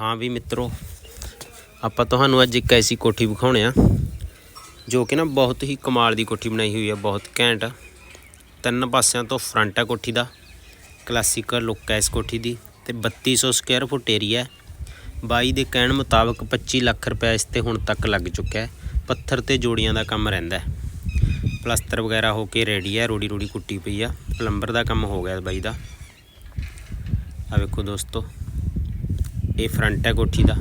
ਹਾਂ ਵੀ ਮਿੱਤਰੋ, ਆਪਾਂ ਤੁਹਾਨੂੰ ਅੱਜ ਇੱਕ ਐਸੀ ਕੋਠੀ ਵਿਖਾਉਣੇ ਆ, ਜੋ ਕਿ ਨਾ ਬਹੁਤ ਹੀ ਕਮਾਲ ਦੀ ਕੋਠੀ ਬਣਾਈ ਹੋਈ ਹੈ ਬਹੁਤ ਘੈਂਟ ਤਿੰਨ ਪਾਸਿਆਂ ਤੋਂ ਫਰੰਟ ਹੈ ਕੋਠੀ ਦਾ, ਕਲਾਸੀਕਲ ਲੁੱਕ ਹੈ ਇਸ ਕੋਠੀ ਦੀ, ਤੇ 3200 ਸਕੁਅਰ ਫੁੱਟ ਏਰੀਆ ਬਾਈ ਦੇ ਕਹਿਣ ਮੁਤਾਬਕ 25 ਲੱਖ ਰੁਪਏ ਇਸ ਤੇ ਹੁਣ ਤੱਕ ਲੱਗ ਚੁੱਕਿਆ ਹੈ, ਪੱਥਰ ਤੇ ਜੋੜੀਆਂ ਦਾ ਕੰਮ ਰਹਿੰਦਾ ਹੈ। ਪਲਸਤਰ ਵਗੈਰਾ ਹੋ ਕੇ ਰੈਡੀ ਹੈ ਰੋੜੀ ਰੋੜੀ ਕੁੱਟੀ ਪਈ ਆ, ਪਲੰਬਰ ਦਾ ਕੰਮ ਹੋ ਗਿਆ ਬਾਈ ਦਾ। ਆ ਵੇਖੋ ਦੋਸਤੋ ਇਹ ਫਰੰਟ ਹੈ ਕੋਠੀ ਦਾ,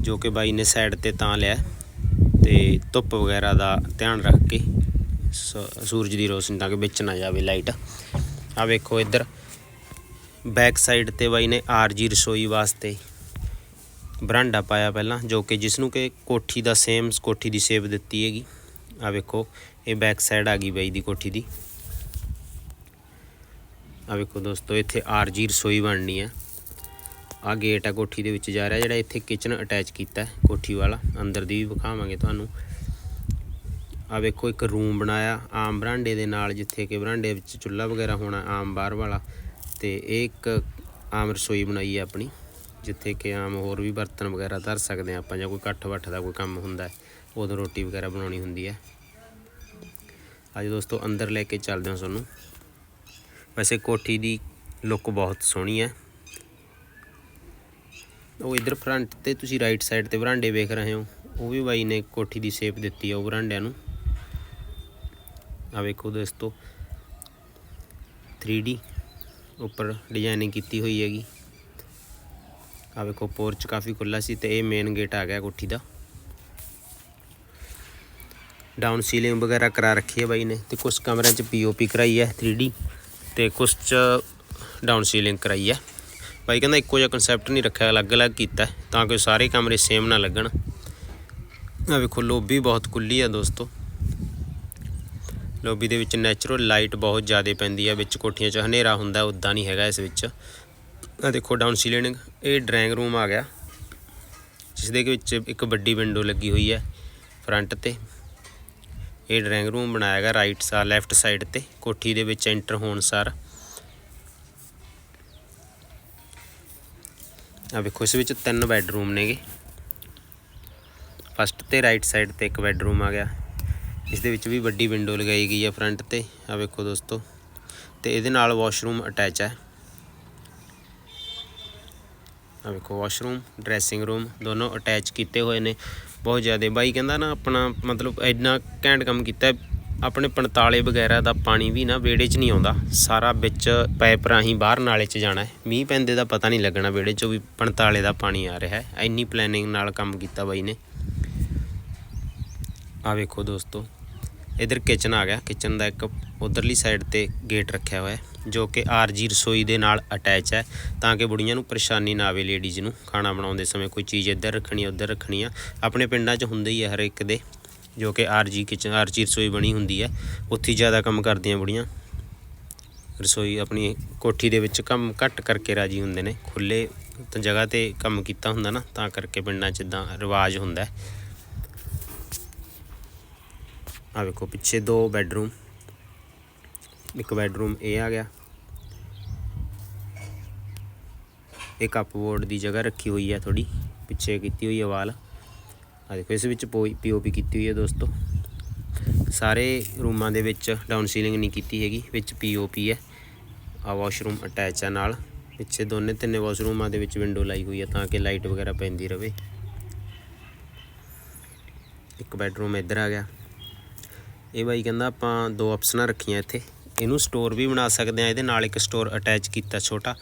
ਜੋ ਕਿ ਬਾਈ ਨੇ ਸਾਈਡ ਤੇ ਤਾਂ ਲਿਆ ਤੇ ਧੁੱਪ ਵਗੈਰਾ ਦਾ ਧਿਆਨ ਰੱਖ ਕੇ ਸ- ਸੂਰਜ ਦੀ ਰੋਸ਼ਨੀ ਤਾਂ ਕਿ ਵਿੱਚ ਨਾ ਜਾਵੇ ਲਾਈਟ ਆ ਵੇਖੋ ਇੱਧਰ ਬੈਕ ਸਾਈਡ ਤੇ ਬਾਈ ਨੇ ਆਰਜੀ ਰਸੋਈ ਵਾਸਤੇ ਬਰਾਂਡਾ ਪਾਇਆ ਪਹਿਲਾਂ, ਜੋ ਕਿ ਜਿਸ ਨੂੰ ਕਿ ਕੋਠੀ ਦਾ ਸੇਮ ਕੋਠੀ ਦੀ ਸ਼ੇਪ ਦਿੱਤੀ ਹੈਗੀ। ਆ ਵੇਖੋ, ਇਹ ਬੈਕ ਸਾਈਡ ਆ ਗਈ ਬਾਈ ਦੀ ਕੋਠੀ ਦੀ। ਆ ਵੇਖੋ ਦੋਸਤੋ, ਇੱਥੇ ਆਰਜੀ ਰਸੋਈ ਬਣਨੀ ਹੈ। ਆ ਗੇਟ ਆ ਕੋਠੀ ਦੇ ਵਿੱਚ ਜਾ ਰਿਹਾ, ਜਿਹੜਾ ਇੱਥੇ ਕਿਚਨ ਅਟੈਚ ਕੀਤਾ ਹੈ, ਕੋਠੀ ਵਾਲਾ। ਅੰਦਰ ਦੀ ਵੀ ਵਿਖਾਵਾਂਗੇ ਤੁਹਾਨੂੰ। ਆ ਵੇਖੋ, ਇੱਕ ਰੂਮ ਬਣਾਇਆ, ਆਮ ਬਰਾਂਡੇ ਦੇ ਨਾਲ, ਜਿੱਥੇ ਕਿ ਬਰਾਂਡੇ ਵਿੱਚ ਚੁੱਲ੍ਹਾ ਵਗੈਰਾ ਹੋਣਾ, ਆਮ ਬਾਹਰ ਵਾਲਾ। ਤੇ ਇਹ ਇੱਕ ਆਮ ਰਸੋਈ ਬਣਾਈ ਹੈ ਆਪਣੀ, ਜਿੱਥੇ ਕਿ ਆਮ ਹੋਰ ਵੀ ਬਰਤਨ ਵਗੈਰਾ ਧਰ ਸਕਦੇ ਹਾਂ ਆਪਾਂ, ਜਾਂ ਕੋਈ ਇਕੱਠ ਵੱਠ ਦਾ ਕੋਈ ਕੰਮ ਹੁੰਦਾ ਉਦੋਂ ਰੋਟੀ ਵਗੈਰਾ ਬਣਾਉਣੀ ਹੁੰਦੀ ਹੈ। ਅੱਜ ਦੋਸਤੋ, ਅੰਦਰ ਲੈ ਕੇ ਚੱਲਦੇ ਹਾਂ ਤੁਹਾਨੂੰ। ਵੈਸੇ ਕੋਠੀ ਦੀ ਲੁੱਕ ਬਹੁਤ ਸੋਹਣੀ ਹੈ। ਉਹ ਇਧਰ ਫਰੰਟ ਤੇ ਤੁਸੀਂ ਰਾਈਟ ਸਾਈਡ ਤੇ ਵਰਾਂਡੇ ਵੇਖ ਰਹੇ ਹੋ। ਉਹ ਵੀ ਬਾਈ ਨੇ ਕੋਠੀ ਦੀ ਸ਼ੇਪ ਦਿੱਤੀ ਹੈ ਉਹ ਬਰਾਂਡਿਆਂ ਨੂੰ। ਆ ਵੇਖੋ ਦੋਸਤੋ 3D ਉੱਪਰ ਡਿਜ਼ਾਈਨਿੰਗ ਕੀਤੀ ਹੋਈ ਹੈਗੀ। ਆ ਵੇਖੋ ਪੋਰਚ ਕਾਫੀ ਖੁੱਲਾ ਸੀ ਤੇ ਇਹ ਮੇਨ ਗੇਟ ਆ ਗਿਆ ਕੋਠੀ ਦਾ। ਡਾਊਨ ਸੀਲਿੰਗ ਵਗੈਰਾ ਕਰਾ ਰੱਖੀ ਹੈ ਬਾਈ ਨੇ ਤੇ ਕੁਝ ਕਮਰਿਆਂ 'ਚ ਪੀਓਪੀ ਕਰਾਈ ਹੈ 3D ਤੇ ਕੁਝ 'ਚ ਡਾਊਨ ਸੀਲਿੰਗ ਕਰਾਈ ਹੈ। ਭਾਈ ਕਹਿੰਦਾ ਇੱਕੋ ਜਿਹਾ ਕਨਸੈਪਟ ਨਹੀਂ ਰੱਖਿਆ, ਅਲੱਗ-ਅਲੱਗ ਕੀਤਾ ਤਾਂ ਕਿ ਸਾਰੇ ਕਮਰੇ ਸੇਮ ਨਾ ਲੱਗਣ। ਆ ਵੇਖੋ, ਲੋਬੀ ਬਹੁਤ ਖੁੱਲੀ ਆ ਦੋਸਤੋ। ਲੋਬੀ ਦੇ ਵਿੱਚ ਨੈਚੁਰਲ ਲਾਈਟ ਬਹੁਤ ਜ਼ਿਆਦਾ ਪੈਂਦੀ ਹੈ ਵਿੱਚ ਕੋਠੀਆਂ 'ਚ ਹਨੇਰਾ ਹੁੰਦਾ ਉਦਾਂ ਨਹੀਂ ਹੈਗਾ ਇਸ ਵਿੱਚ। ਆ ਦੇਖੋ ਡਾਊਨ ਸੀਲਿੰਗ ਇਹ ਡਰਾਇੰਗ ਰੂਮ ਆ ਗਿਆ। ਜਿਸ ਦੇ ਵਿੱਚ ਇੱਕ ਵੱਡੀ ਵਿੰਡੋ ਲੱਗੀ ਹੋਈ ਹੈ ਫਰੰਟ ਤੇ। ਇਹ ਡਰਾਇੰਗ ਰੂਮ ਬਣਾਇਆ ਗਿਆ ਰਾਈਟ ਸਾਰ ਲੈਫਟ ਸਾਈਡ ਤੇ। ਕੋਠੀ ਦੇ ਵਿੱਚ ਐਂਟਰ ਹੋਣ ਸਾਰ ਆ ਵੇਖੋ, ਇਸ ਵਿੱਚ ਤਿੰਨ ਬੈੱਡਰੂਮ ਨੇਗੇ। ਫਸਟ ਤੇ ਰਾਈਟ ਸਾਈਡ ਤੇ ਇੱਕ ਬੈੱਡਰੂਮ ਆ ਗਿਆ। ਇਸ ਦੇ ਵਿੱਚ ਵੀ ਵੱਡੀ ਵਿੰਡੋ ਲਗਾਈ ਗਈ ਹੈ ਫਰੰਟ ਤੇ। ਆ ਵੇਖੋ ਦੋਸਤੋ, ਤੇ ਇਹਦੇ ਨਾਲ ਵਾਸ਼ਰੂਮ ਅਟੈਚ ਹੈ ਆ ਵੇਖੋ ਵਾਸ਼ਰੂਮ ਡਰੈਸਿੰਗ ਰੂਮ ਦੋਨੋਂ ਅਟੈਚ ਕੀਤੇ ਹੋਏ ਨੇ। ਬਹੁਤ ਜ਼ਿਆਦਾ, ਬਾਈ ਕਹਿੰਦਾ ਨਾ ਆਪਣਾ ਮਤਲਬ ਇੰਨਾ ਘੈਂਟ ਕੰਮ ਕੀਤਾ ਆਪਣੇ ਪੰਤਾਲੇ ਵਗੈਰਾ ਦਾ ਪਾਣੀ ਵੀ ਨਾ ਵਿਹੜੇ 'ਚ ਨਹੀਂ ਆਉਂਦਾ। ਸਾਰਾ ਵਿੱਚ ਪਾਈਪ ਰਾਹੀਂ ਬਾਹਰ ਨਾਲੇ 'ਚ ਜਾਣਾ ਹੈ। ਮੀਂਹ ਪੈਂਦੇ ਦਾ ਪਤਾ ਨਹੀਂ ਲੱਗਣਾ ਵਿਹੜੇ 'ਚੋਂ ਵੀ ਪੰਤਾਲੇ ਦਾ ਪਾਣੀ ਆ ਰਿਹਾ ਹੈ। ਇੰਨੀ ਪਲੈਨਿੰਗ ਨਾਲ ਕੰਮ ਕੀਤਾ ਬਾਈ ਨੇ। ਆ ਵੇਖੋ ਦੋਸਤੋ, ਇਧਰ ਕਿਚਨ ਆ ਗਿਆ। ਕਿਚਨ ਦਾ ਇੱਕ ਉਧਰਲੀ ਸਾਈਡ ਤੇ ਗੇਟ ਰੱਖਿਆ ਹੋਇਆ ਹੈ, ਜੋ ਕਿ ਆਰਜੀ ਰਸੋਈ ਦੇ ਨਾਲ ਅਟੈਚ ਹੈ। ਤਾਂ ਕਿ ਬੁੜੀਆਂ ਨੂੰ ਪਰੇਸ਼ਾਨੀ ਨਾ ਆਵੇ ਲੇਡੀਜ਼ ਨੂੰ। ਖਾਣਾ ਬਣਾਉਂਦੇ ਸਮੇਂ ਕੋਈ ਚੀਜ਼ ਇੱਧਰ ਰੱਖਣੀ ਉੱਧਰ ਰੱਖਣੀ ਆ। ਆਪਣੇ ਪਿੰਡਾਂ 'ਚ ਹੁੰਦੇ ਹੀ ਹੈ ਹਰ ਇੱਕ ਦੇ। ਜੋ ਕਿ ਆਰਜੀ ਕਿਚਨ ਆਰਜੀ ਰਸੋਈ ਬਣੀ ਹੁੰਦੀ ਹੈ। ਉੱਥੇ ਜ਼ਿਆਦਾ ਕੰਮ ਕਰਦੀਆਂ ਬੁੜੀਆਂ। ਰਸੋਈ ਆਪਣੀ ਕੋਠੀ ਦੇ ਵਿੱਚ ਕੰਮ ਘੱਟ ਕਰਕੇ ਰਾਜੀ ਹੁੰਦੇ ਨੇ। ਖੁੱਲੇ ਜਗ੍ਹਾ ਤੇ ਕੰਮ ਕੀਤਾ ਹੁੰਦਾ ਨਾ, ਤਾਂ ਕਰਕੇ ਪਿੰਡਾਂ 'ਚ ਇਦਾਂ ਰਿਵਾਜ ਹੁੰਦਾ ਹੈ। ਆ ਵੇਖੋ, ਪਿੱਛੇ ਦੋ ਬੈੱਡਰੂਮ ਇੱਕ ਬੈੱਡਰੂਮ ਇਹ ਆ ਗਿਆ। ਇਹ ਕੱਪਬੋਰਡ ਦੀ ਜਗ੍ਹਾ ਰੱਖੀ ਹੋਈ ਹੈ ਥੋੜੀ ਪਿੱਛੇ ਕੀਤੀ ਹੋਈ ਹੈ ਵਾਲ। ਆ ਦੇਖੋ, ਇਸ ਵਿੱਚ ਪੀਓਪੀ ਕੀਤੀ ਹੋਈ ਹੈ ਦੋਸਤੋ। ਸਾਰੇ ਰੂਮਾਂ ਦੇ ਵਿੱਚ ਡਾਊਨ ਸੀਲਿੰਗ ਨਹੀਂ ਕੀਤੀ ਹੈਗੀ, ਵਿੱਚ ਪੀਓਪੀ ਹੈ। ਆ ਵਾਸ਼ਰੂਮ ਅਟੈਚ ਆ ਨਾਲ। ਪਿੱਛੇ ਦੋਨੇ ਤਿੰਨੇ ਵਾਸ਼ਰੂਮਾਂ ਦੇ ਵਿੱਚ ਵਿੰਡੋ ਲਾਈ ਹੋਈ ਹੈ ਤਾਂ ਕਿ ਲਾਈਟ ਵਗੈਰਾ ਪੈਂਦੀ ਰਵੇ। ਇੱਕ ਬੈਡਰੂਮ ਇੱਧਰ ਆ ਗਿਆ। ਇਹ ਬਾਈ ਕਹਿੰਦਾ ਆਪਾਂ ਦੋ ਆਪਸ਼ਨਾਂ ਰੱਖੀਆਂ ਇੱਥੇ। ਇਹਨੂੰ ਸਟੋਰ ਵੀ ਬਣਾ ਸਕਦੇ ਆ ਇਹਦੇ ਨਾਲ ਇੱਕ ਸਟੋਰ ਅਟੈਚ ਕੀਤਾ ਛੋਟਾ।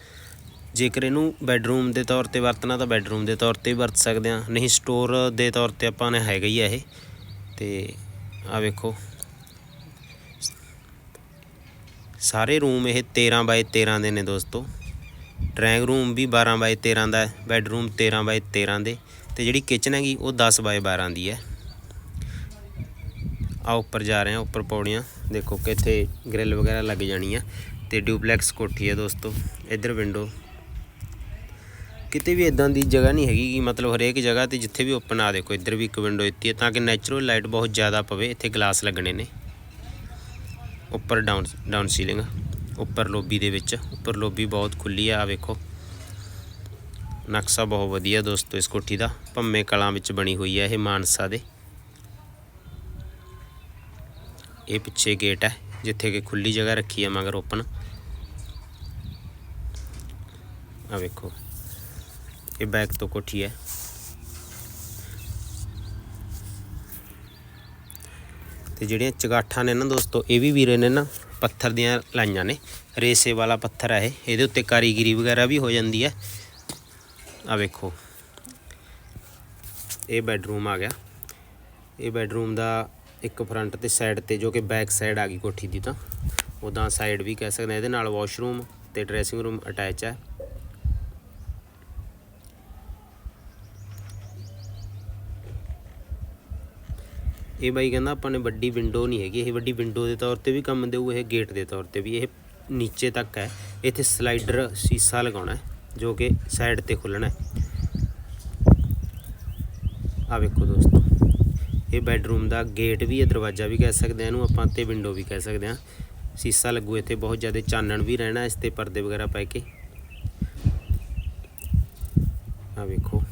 ਜੇਕਰ ਇਹਨੂੰ ਬੈੱਡਰੂਮ ਦੇ ਤੌਰ ਤੇ ਵਰਤਣਾ ਤਾਂ ਬੈੱਡਰੂਮ ਦੇ ਤੌਰ ਤੇ ਵੀ ਵਰਤ ਸਕਦੇ ਆ ਨਹੀਂ ਸਟੋਰ ਦੇ ਤੌਰ ਤੇ ਆਪਾਂ ਨੇ ਹੈਗਾ ਹੀ ਆ ਇਹ। ਤੇ ਆ ਵੇਖੋ। ਸਾਰੇ ਰੂਮ ਇਹ 13 ਬਾਈ 13 ਦੇ ਨੇ ਦੋਸਤੋ। ਡਰਾਇੰਗ ਰੂਮ ਵੀ 12 ਬਾਈ 13 ਦਾ ਹੈ ਬੈੱਡਰੂਮ 13 ਬਾਈ 13 ਦੇ। ਤੇ ਜਿਹੜੀ ਕਿਚਨ ਹੈਗੀ, ਉਹ 10 ਬਾਈ 12 ਦੀ ਹੈ। ਆ ਉੱਪਰ ਜਾ ਰਹੇ ਆ ਉੱਪਰ ਪੌੜੀਆਂ। ਦੇਖੋ ਕਿ ਇੱਥੇ ਗ੍ਰਿਲ ਵਗੈਰਾ ਲੱਗ ਜਾਣੀ ਆ। ਤੇ ਡਿਊਪਲੈਕਸ ਕੋਠੀ ਹੈ ਦੋਸਤੋ। ਇੱਧਰ ਵਿੰਡੋ ਕਿਤੇ ਵੀ ਇਦਾਂ ਦੀ ਜਗ੍ਹਾ ਨਹੀਂ ਹੈਗੀ ਕਿ ਮਤਲਬ ਹਰੇਕ ਜਗ੍ਹਾ ਤੇ ਜਿੱਥੇ ਵੀ ਓਪਨ ਆ ਦੇਖੋ, ਇੱਧਰ ਵੀ ਇੱਕ ਵਿੰਡੋ ਦਿੱਤੀ ਹੈ ਤਾਂ ਕਿ ਨੈਚੁਰਲ ਲਾਈਟ ਬਹੁਤ ਜ਼ਿਆਦਾ ਪਵੇ, ਇੱਥੇ ਗਲਾਸ ਲੱਗਣੇ ਨੇ। ਉੱਪਰ ਡਾਊਨ ਡਾਊਨ ਸੀਲਿੰਗ ਉੱਪਰ ਲੋਬੀ ਦੇ ਵਿੱਚ। ਉੱਪਰ ਲੋਬੀ ਬਹੁਤ ਖੁੱਲੀ ਆ ਆ ਵੇਖੋ। ਨਕਸ਼ਾ ਬਹੁਤ ਵਧੀਆ ਦੋਸਤੋ, ਇਸ ਕੋਠੀ ਦਾ। ਭੰਮੇ ਕਲਾਂ ਵਿੱਚ ਬਣੀ ਹੋਈ ਹੈ ਇਹ ਮਾਨਸਾ ਦੇ। ਇਹ ਪਿੱਛੇ ਗੇਟ ਹੈ ਜਿੱਥੇ ਕਿ ਖੁੱਲੀ ਜਗ੍ਹਾ ਰੱਖੀ ਹੈ ਮਗਰ ਓਪਨ ਆ ਵੇਖੋ। ਇਹ ਬੈਕ ਤੋਂ ਕੋਠੀ ਹੈ। ਤੇ ਜਿਹੜੀਆਂ ਚਗਾਠਾਂ ਨੇ ਨਾ ਦੋਸਤੋ, ਇਹ ਵੀ ਵੀਰੇ ਨੇ ਨਾ ਪੱਥਰ ਦੀਆਂ ਲਾਈਆਂ ਨੇ। ਰੇਸੇ ਵਾਲਾ ਪੱਥਰ ਹੈ ਇਹ। ਇਹਦੇ ਉੱਤੇ ਕਾਰੀਗਰੀ ਵਗੈਰਾ ਵੀ ਹੋ ਜਾਂਦੀ ਹੈ। ਆ ਵੇਖੋ। ਇਹ ਬੈੱਡਰੂਮ ਆ ਗਿਆ। ਇਹ ਬੈੱਡਰੂਮ ਦਾ ਇੱਕ ਫਰੰਟ ਤੇ ਸਾਈਡ ਤੇ ਜੋ ਕਿ ਬੈਕ ਸਾਈਡ ਆ ਗਈ ਕੋਠੀ ਦੀ ਤਾਂ। ਉਦਾਂ ਸਾਈਡ ਵੀ ਕਹਿ ਸਕਦੇ ਹਾਂ। ਇਹਦੇ ਨਾਲ ਵਾਸ਼ਰੂਮ ਤੇ ਡਰੈਸਿੰਗ ਰੂਮ ਅਟੈਚ ਹੈ। ਇਹ ਬਾਈ ਕਹਿੰਦਾ ਆਪਾਂ ਨੇ ਵੱਡੀ ਵਿੰਡੋ ਨਹੀਂ ਹੈਗੀ, ਇਹ ਵੱਡੀ ਵਿੰਡੋ ਦੇ ਤੌਰ ਤੇ ਵੀ ਕੰਮ ਦੇਊ, ਇਹ ਗੇਟ ਦੇ ਤੌਰ ਤੇ ਵੀ, ਇਹ ਨੀਚੇ ਤੱਕ ਹੈ। ਇੱਥੇ ਸਲਾਈਡਰ ਸੀਸਾ ਲਗਾਉਣਾ ਹੈ, ਜੋ ਕਿ ਸਾਈਡ ਤੇ ਖੁੱਲਣਾ ਹੈ। ਆ ਵੇਖੋ ਦੋਸਤੋ, ਇਹ ਬੈੱਡਰੂਮ ਦਾ ਗੇਟ ਵੀ ਹੈ, ਦਰਵਾਜ਼ਾ ਵੀ ਕਹਿ ਸਕਦੇ ਹਾਂ ਇਹਨੂੰ ਆਪਾਂ ਤੇ ਵਿੰਡੋ ਵੀ ਕਹਿ ਸਕਦੇ ਹਾਂ। ਸੀਸਾ ਲੱਗੂ ਇੱਥੇ, ਬਹੁਤ ਜ਼ਿਆਦਾ ਚਾਨਣ ਵੀ ਰਹਿਣਾ ਇਸ ਤੇ ਪਰਦੇ ਵਗੈਰਾ ਪਾ ਕੇ। ਆ ਵੇਖੋ।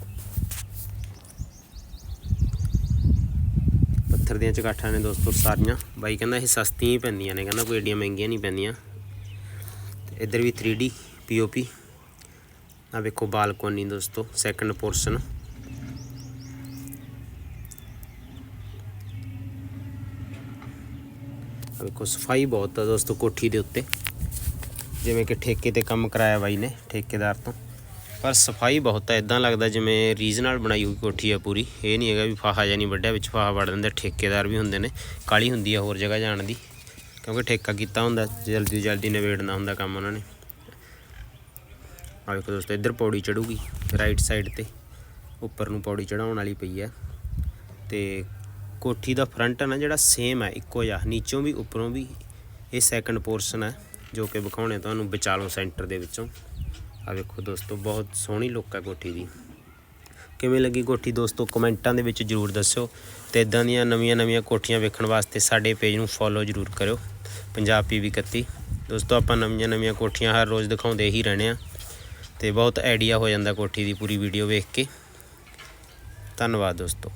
ਪੱਥਰ ਦੀਆਂ ਚਗਾਠਾਂ ਨੇ ਦੋਸਤੋ ਸਾਰੀਆਂ। ਬਾਈ ਕਹਿੰਦਾ ਇਹ ਸਸਤੀਆਂ ਹੀ ਪੈਂਦੀਆਂ ਨੇ, ਕਹਿੰਦਾ ਕੋਈ ਏਡੀਆਂ ਮਹਿੰਗੀਆਂ ਨਹੀਂ ਪੈਂਦੀਆਂ। ਇੱਧਰ ਵੀ 3D POP ਆ ਵੇਖੋ ਬਾਲਕੋਨੀ ਦੋਸਤੋ ਸੈਕੰਡ ਪੋਰਸ਼ਨ ਵੇਖੋ, ਸਫ਼ਾਈ ਬਹੁਤ ਆ ਦੋਸਤੋ ਕੋਠੀ ਦੇ ਉੱਤੇ। ਜਿਵੇਂ ਕਿ ਠੇਕੇ ਤੇ ਕੰਮ ਕਰਾਇਆ ਬਾਈ ਨੇ, ਠੇਕੇਦਾਰ ਤੋਂ। ਪਰ ਸਫ਼ਾਈ ਬਹੁਤ ਹੈ ਇਦਾਂ ਲੱਗਦਾ ਜਿਵੇਂ ਰੀਜਨਲ ਬਣਾਈ ਹੋਈ ਕੋਠੀ ਆ ਪੂਰੀ। ਇਹ ਨਹੀਂ ਹੈਗਾ ਵੀ ਫਾਹਾ ਜਾਂ ਨਹੀਂ ਵੱਡਿਆ ਵਿੱਚ ਫਾਹਾ ਵੜ ਦਿੰਦੇ, ਠੇਕੇਦਾਰ ਵੀ ਹੁੰਦੇ ਨੇ, ਕਾਲੀ ਹੁੰਦੀ ਆ ਹੋਰ ਜਗ੍ਹਾ ਜਾਣ ਦੀ, ਕਿਉਂਕਿ ਠੇਕਾ ਕੀਤਾ ਹੁੰਦਾ, ਜਲਦੀ ਜਲਦੀ ਨਿਬੇੜਨਾ ਹੁੰਦਾ ਕੰਮ ਉਹਨਾਂ ਨੇ। ਆ ਵੇਖੋ ਦੋਸਤੋ, ਇੱਧਰ ਪੌੜੀ ਚੜੂਗੀ ਰਾਈਟ ਸਾਈਡ ਤੇ, ਉੱਪਰ ਨੂੰ ਪੌੜੀ ਚੜਾਉਣ ਵਾਲੀ ਪਈ ਹੈ ਤੇ ਕੋਠੀ ਦਾ ਫਰੰਟ ਹੈ ਨਾ ਜਿਹੜਾ ਸੇਮ ਹੈ ਇੱਕੋ ਜਿਹਾ, ਨੀਚੋਂ ਵੀ, ਉੱਪਰੋਂ ਵੀ, ਇਹ ਸੈਕੰਡ ਪੋਰਸ਼ਨ ਹੈ ਜੋ ਕਿ ਵਿਖਾਉਣੇ ਤੁਹਾਨੂੰ ਵਿਚਾਲੋਂ ਸੈਂਟਰ ਦੇ ਵਿੱਚੋਂ। ਆ ਵੇਖੋ ਦੋਸਤੋ, ਬਹੁਤ ਸੋਹਣੀ ਲੁੱਕ ਹੈ ਕੋਠੀ ਦੀ। ਕਿਵੇਂ ਲੱਗੀ ਕੋਠੀ ਦੋਸਤੋ? ਕਮੈਂਟਾਂ ਦੇ ਵਿੱਚ ਜਰੂਰ ਦੱਸਿਓ ਤੇ ਇਦਾਂ ਦੀਆਂ ਨਵੀਆਂ ਨਵੀਆਂ ਕੋਠੀਆਂ ਵੇਖਣ ਵਾਸਤੇ ਸਾਡੇ ਪੇਜ ਨੂੰ ਫੋਲੋ ਜਰੂਰ ਕਰਿਓ, ਪੰਜਾਬ ਪੀਵੀ 31 ਦੋਸਤੋ, ਆਪਾਂ ਨਵੀਆਂ ਨਵੀਆਂ ਕੋਠੀਆਂ ਹਰ ਰੋਜ਼ ਦਿਖਾਉਂਦੇ ਹੀ ਰਹਿਣੇ ਆ ਤੇ ਬਹੁਤ ਆਈਡੀਆ ਹੋ ਜਾਂਦਾ ਕੋਠੀ ਦੀ ਪੂਰੀ ਵੀਡੀਓ ਵੇਖ ਕੇ। ਧੰਨਵਾਦ ਦੋਸਤੋ।